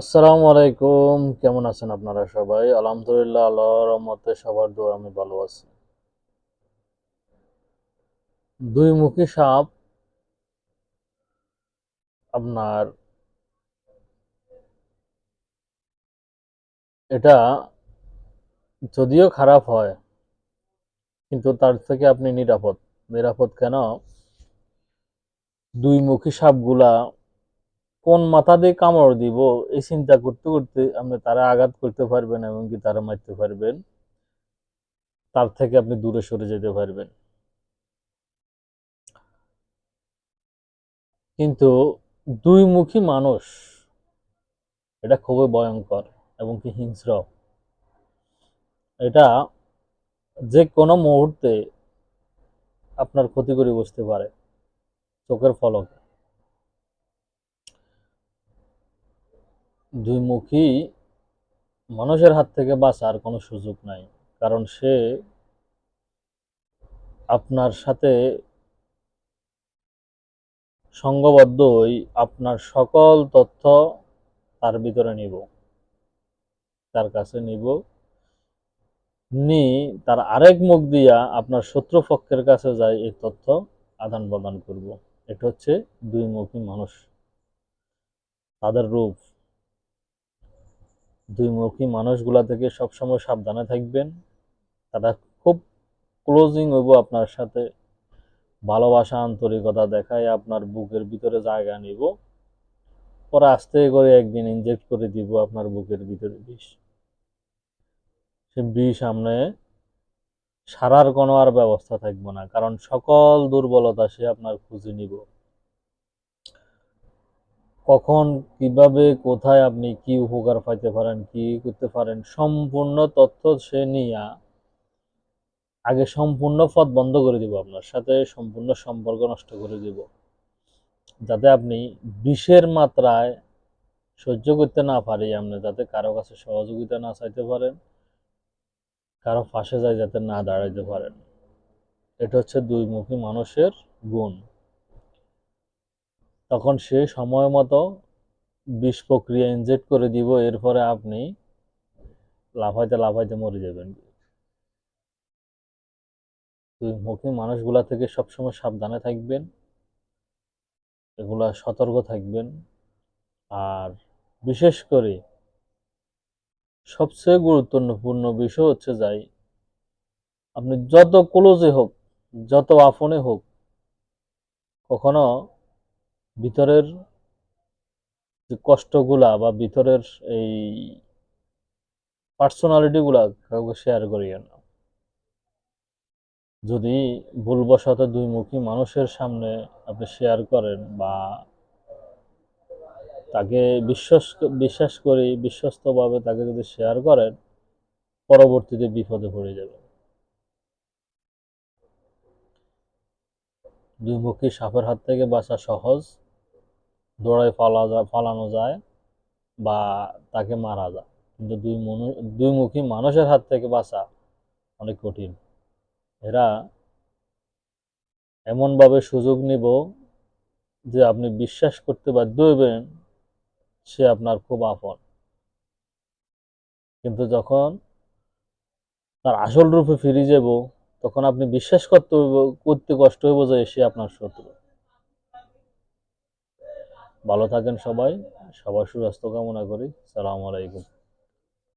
আসসালামু আলাইকুম। কেমন আছেন আপনারা সবাই? আলহামদুলিল্লাহ, আল্লাহর রহমতে সবার দোয়া আমি ভালো আছি। দুই মুখী সাপ আপনার এটা যদিও খারাপ হয়, কিন্তু তার থেকে আপনি নিরাপদ। নিরাপদ কেন? দুই মুখী সাপগুলা কোন মাথা দিয়ে কামড় দিব, এই চিন্তা করতে করতে আপনি তারা আঘাত করতে পারবেন এমনকি তারা মারতে পারবেন, তার থেকে আপনি দূরে সরে যেতে পারবেন। কিন্তু দুই মুখী মানুষ, এটা খুবই ভয়ঙ্কর এবং কি হিংস্র এটা যে কোনো মুহূর্তে আপনার ক্ষতি করে বসতে পারে, চোখের ফলকে। দুই মুখী মানুষের হাত থেকে বাঁচার কোনো সুযোগ নাই। কারণ সে আপনার সাথে সঙ্গবদ্ধই আপনার সকল তথ্য তার ভিতরে নিব। তার কাছে নিব। নি, তার আরেক মুখ দিয়া আপনার শত্রুপক্ষের কাছে যায় এই তথ্য আদান প্রদান করব। এটা হচ্ছে দুই মুখী মানুষ। তাদের রূপ। দুই মুখী মানুষগুলা থেকে সবসময় সাবধানে থাকবেন। তারা খুব ক্লোজিং হইব আপনার সাথে। ভালোবাসা, আন্তরিকতা দেখায় আপনার বুকের ভিতরে জায়গা নিব। পরে আস্তে করে একদিন ইনজেক্ট করে দিব আপনার বুকের ভিতরে বিষ। সে বিষ সামনে সারার কোনো আর ব্যবস্থা থাকবে না, কারণ সকল দুর্বলতা সে আপনার খুঁজে নিব। কখন, কীভাবে, কোথায় আপনি কি উপকার পাইতে পারেন, কি করতে পারেন, সম্পূর্ণ তথ্য সে নিয়ে আগে সম্পূর্ণ পথ বন্ধ করে দিব আপনার সাথে, সম্পূর্ণ সম্পর্ক নষ্ট করে দিব। যাতে আপনি বিষের মাত্রায় সহ্য করতে না পারি আপনি, যাতে কারও কাছে সহযোগিতা না চাইতে পারেন, কারও ফাঁসে যায় যাতে না দাঁড়াইতে পারেন। এটা হচ্ছে দুই মুখী মানুষের গুণ। তখন সে সময় মতো বিষ প্রক্রিয়া ইনজেক্ট করে দিব, এরপরে আপনি লাফাইতে লাফাইতে মরে যাবেন। মুখী মানুষগুলা থেকে সবসময় সাবধানে থাকবেন, এগুলা সতর্ক থাকবেন। আর বিশেষ করে সবচেয়ে গুরুত্বপূর্ণ বিষয় হচ্ছে যাই, আপনি যত ক্লোজে হোক, যত আপনে হোক, কখনো ভিতরের যে কষ্টগুলা বা ভিতরের এই পার্সোনালিটিগুলা কাউকে শেয়ার করিয়ে না। যদি ভুলবশত দুই মুখী মানুষের সামনে আপনি শেয়ার করেন বা তাকে বিশ্বাস বিশ্বাস করি, বিশ্বস্তভাবে তাকে যদি শেয়ার করেন, পরবর্তীতে বিপদে পড়ে যাবে দুই মুখী সাপের হাত থেকে বাঁচা সহজ, দৌড়ায় পালা যায় পালানো যায় বা তাকে মারা যায়। কিন্তু দুই মনু দুই মুখী মানুষের হাত থেকে বাঁচা অনেক কঠিন। এরা এমনভাবে সুযোগ নিব যে আপনি বিশ্বাস করতে বাধ্য হইবেন সে আপনার খুব আপন। কিন্তু যখন তার আসল রূপে ফিরে যাব তখন আপনি বিশ্বাস করতে করতে কষ্ট হইব যে সে আপনার শত্রু। ভালো থাকেন সবাই, সবার সুস্বাস্থ্য কামনা করি। সালাম আলাইকুম।